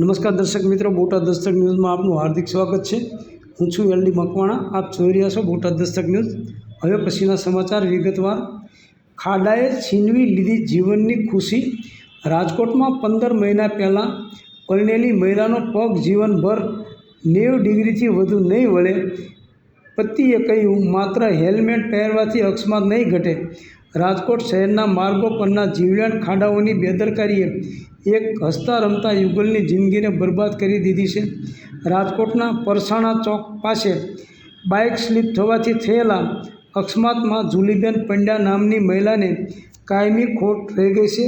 નમસ્કાર દર્શક મિત્રો, બોટાદ દસ્તક ન્યૂઝમાં આપનું હાર્દિક સ્વાગત છે. હું છું એલડી મકવાણા, આપ જોઈ રહ્યા છો બોટાદ દસ્તક ન્યૂઝ. હવે પછીના સમાચાર વિગતવાર. ખાડાએ છીનવી લીધી જીવનની ખુશી. રાજકોટમાં પંદર મહિના પહેલાં પરણેલી મહિલાનો પગ જીવનભર નેવ ડિગ્રીથી વધુ નહીં વળે. પતિએ કહ્યું, માત્ર હેલ્મેટ પહેરવાથી અકસ્માત નહીં ઘટે. રાજકોટ શહેરના માર્ગો પરના જીવલેણ ખાડાઓની બેદરકારીએ એક હસતા રમતા યુગલની જિંદગીને બરબાદ કરી દીધી છે. રાજકોટના પરસાણા ચોક પાસે બાઇક સ્લીપ થવાથી થયેલા અકસ્માતમાં જુલીબેન પંડ્યા નામની મહિલાને કાયમી ખોટ રહી ગઈ છે.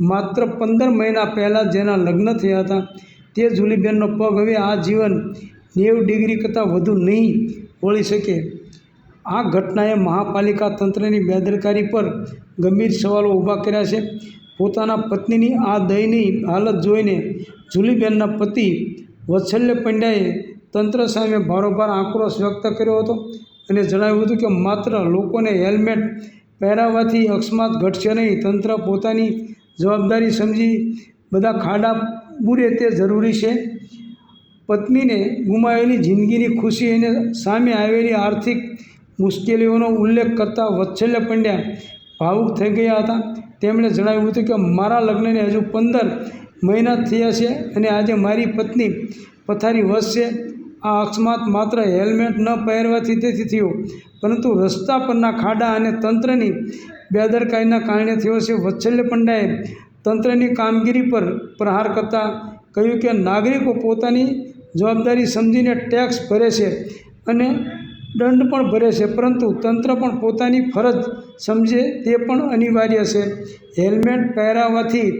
માત્ર પંદર મહિના પહેલાં જેના લગ્ન થયા હતા, તે જુલીબેનનો પગ હવે આ જીવન નેવ ડિગ્રી કરતાં વધુ નહીં વળી શકે. આ ઘટનાએ મહાપાલિકા તંત્રની બેદરકારી પર ગંભીર સવાલો ઊભા કર્યા છે. પોતાના પત્નીની આ દયનીય હાલત જોઈને જુલીબેનના પતિ વત્સલ્ય પંડ્યાએ તંત્ર સામે ભારોભાર આક્રોશ વ્યક્ત કર્યો હતો અને જણાવ્યું હતું કે માત્ર લોકોને હેલ્મેટ પહેરાવવાથી અકસ્માત ઘટશે નહીં. તંત્ર પોતાની જવાબદારી સમજી બધા ખાડા બૂરે તે જરૂરી છે. પત્નીને ગુમાવેલી જિંદગીની ખુશી અને સામે આવેલી આર્થિક મુશ્કેલીઓનો ઉલ્લેખ કરતા વત્સલ્ય પંડ્યા ભાવુક થઈ ગયા હતા. તેમણે જણાવ્યું હતું કે મારા લગ્નને હજુ પંદર મહિના થયા છે અને આજે મારી પત્ની પથારી છે આ અકસ્માત માત્ર હેલ્મેટ ન પહેરવાથી તેથી થયો, પરંતુ રસ્તા પરના ખાડા અને તંત્રની બેદરકારીના કારણે થયો છે. વત્સલ્ય પંડ્યાએ તંત્રની કામગીરી પર પ્રહાર કરતા કહ્યું કે નાગરિકો પોતાની જવાબદારી સમજીને ટેક્સ ભરે છે અને દંડ પણ ભરે છે, પરંતુ તંત્ર પણ પોતાની ફરજ સમજે તે પણ અનિવાર્ય છે. હેલ્મેટ પહેરાવાથી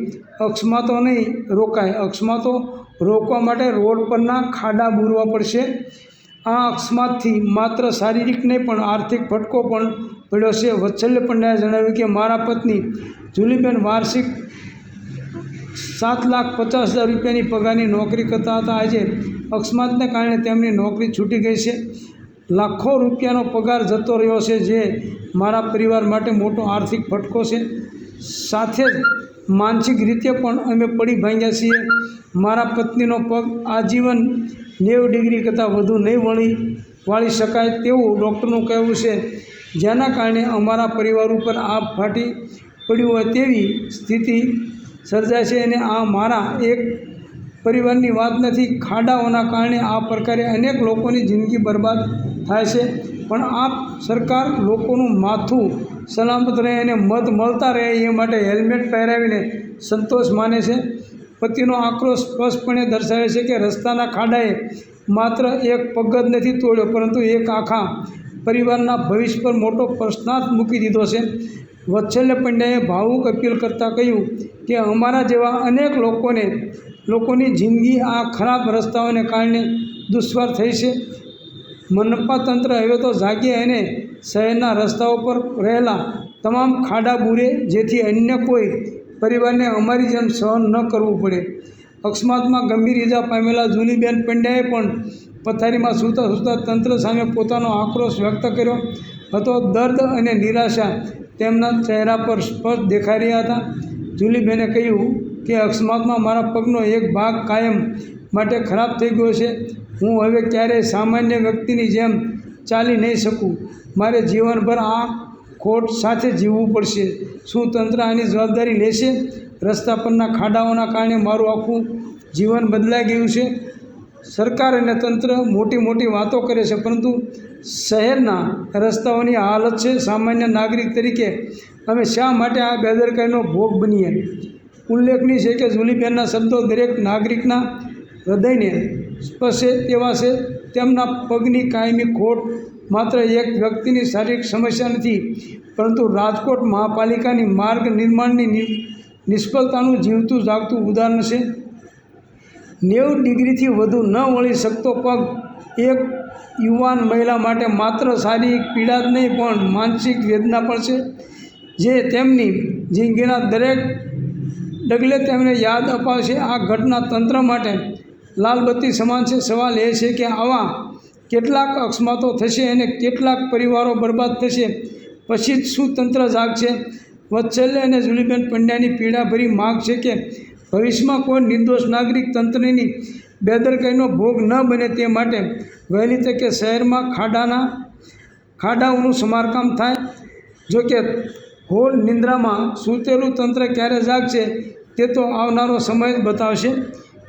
અકસ્માતો નહીં રોકાય. અકસ્માતો રોકવા માટે રોડ પરના ખાડા બૂરવા પડશે. આ અકસ્માતથી માત્ર શારીરિક નહીં, પણ આર્થિક ફટકો પણ પડ્યો છે. વત્સલ્ય પંડ્યાએ જણાવ્યું કે, મારા પત્ની જુલીબેન વાર્ષિક સાત લાખ પચાસ હજાર રૂપિયાની પગારની નોકરી કરતા હતા. આજે અકસ્માતને કારણે તેમની નોકરી છૂટી ગઈ છે. લાખો રૂપિયાનો પગાર જતો રહ્યો છે જે મારા પરિવાર માટે મોટો આર્થિક ફટકો છે. સાથે જ માનસિક રીતે પણ અમે પડી ભાંગ્યા છીએ. મારા પત્નીનો પગ આજીવન નેવ ડિગ્રી કરતાં વધુ નહીં વળી વાળી શકાય તેવું ડૉક્ટરનું કહેવું છે. જેના કારણે અમારા પરિવાર ઉપર આ ફાટી પડ્યું હોય તેવી સ્થિતિ સર્જાય છે અને આ મારા એક પરિવારની વાત નથી. ખાડાઓના કારણે આ પ્રકારે અનેક લોકોની જિંદગી બરબાદ થાય છે. પણ આ સરકાર લોકોનું માથું સલામત રહે અને મત મળતા રહે એ માટે હેલ્મેટ પહેરાવીને સંતોષ માને છે. પતિનો આક્રોશ સ્પષ્ટપણે દર્શાવે છે કે રસ્તાના ખાડાએ માત્ર એક પગ જ નથી તોડ્યો, પરંતુ એક આખા પરિવારના ભવિષ્ય પર મોટો પ્રશ્નાર્થ મૂકી દીધો છે. વત્સલ્ય પંડ્યાએ ભાવુક અપીલ કરતાં કહ્યું કે અમારા જેવા અનેક લોકોને, લોકોની જિંદગી આ ખરાબ રસ્તાઓને કારણે દુશ્વાર થઈ છે. મનપા તંત્ર હવે તો જાગે અને શહેરના રસ્તાઓ પર રહેલા તમામ ખાડા બૂરે, જેથી અન્ય કોઈ પરિવારને અમારી જેમ સહન ન કરવું પડે. અકસ્માતમાં ગંભીર ઇજા પામેલા જુલીબેન પંડ્યાએ પણ પથારીમાં સૂતા સૂતા તંત્ર સામે પોતાનો આક્રોશ વ્યક્ત કર્યો હતો. દર્દ અને નિરાશા તેમના ચહેરા પર સ્પષ્ટ દેખાઈ રહ્યા હતા. જુલીબેને કહ્યું કે, અકસ્માતમાં મારા પગનો એક ભાગ કાયમ માટે ખરાબ થઈ ગયો છે. હું હવે ક્યારેય સામાન્ય વ્યક્તિની જેમ ચાલી નહીં શકું. મારે જીવનભર આ ખોટ સાથે જીવવું પડશે. શું તંત્ર આની જવાબદારી લેશે? રસ્તા પરના ખાડાઓના કારણે મારું આખું જીવન બદલાઈ ગયું છે. સરકાર અને તંત્ર મોટી મોટી વાતો કરે છે, પરંતુ શહેરના રસ્તાઓની હાલત છે સામાન્ય નાગરિક તરીકે. અમે શા માટે આ બેદરકારીનો ભોગ બનીએ? ઉલ્લેખનીય છે કે જુલીબેનના શબ્દો દરેક નાગરિકના હૃદયને સ્પર્શે તેવા છે. તેમના પગની કાયમી ખોટ માત્ર એક વ્યક્તિની શારીરિક સમસ્યા નથી, પરંતુ રાજકોટ મહાપાલિકાની માર્ગ નિર્માણની નિષ્ફળતાનું જીવતું જાગતું ઉદાહરણ છે. નેવું ડિગ્રીથી વધુ ન વળી શકતો પગ એક યુવાન મહિલા માટે માત્ર શારીરિક પીડા જ નહીં, પણ માનસિક વેદના પણ છે. જે તેમની જિંદગીના દરેક ડગલે તેમને યાદ અપાવશે. આ ઘટના તંત્ર માટે લાલબત્તી સમાન છે. સવાલ એ છે કે આવા કેટલાક અકસ્માતો થશે અને કેટલાક પરિવારો બરબાદ થશે? પછી જ શું તંત્ર જાગશે. વત્સલ્ય અને જુલીબેન પંડ્યાની પીડાભરી માગ છે કે ભવિષ્યમાં કોઈ નિર્દોષ નાગરિક તંત્રની બેદરકારીનો ભોગ ન બને તે માટે વહેલી તકે શહેરમાં ખાડાના, ખાડાઓનું સમારકામ થાય. જો કે હોલ નિંદ્રામાં સૂતેલું તંત્ર ક્યારે જાગશે તે તો આવનારો સમય જ બતાવશે.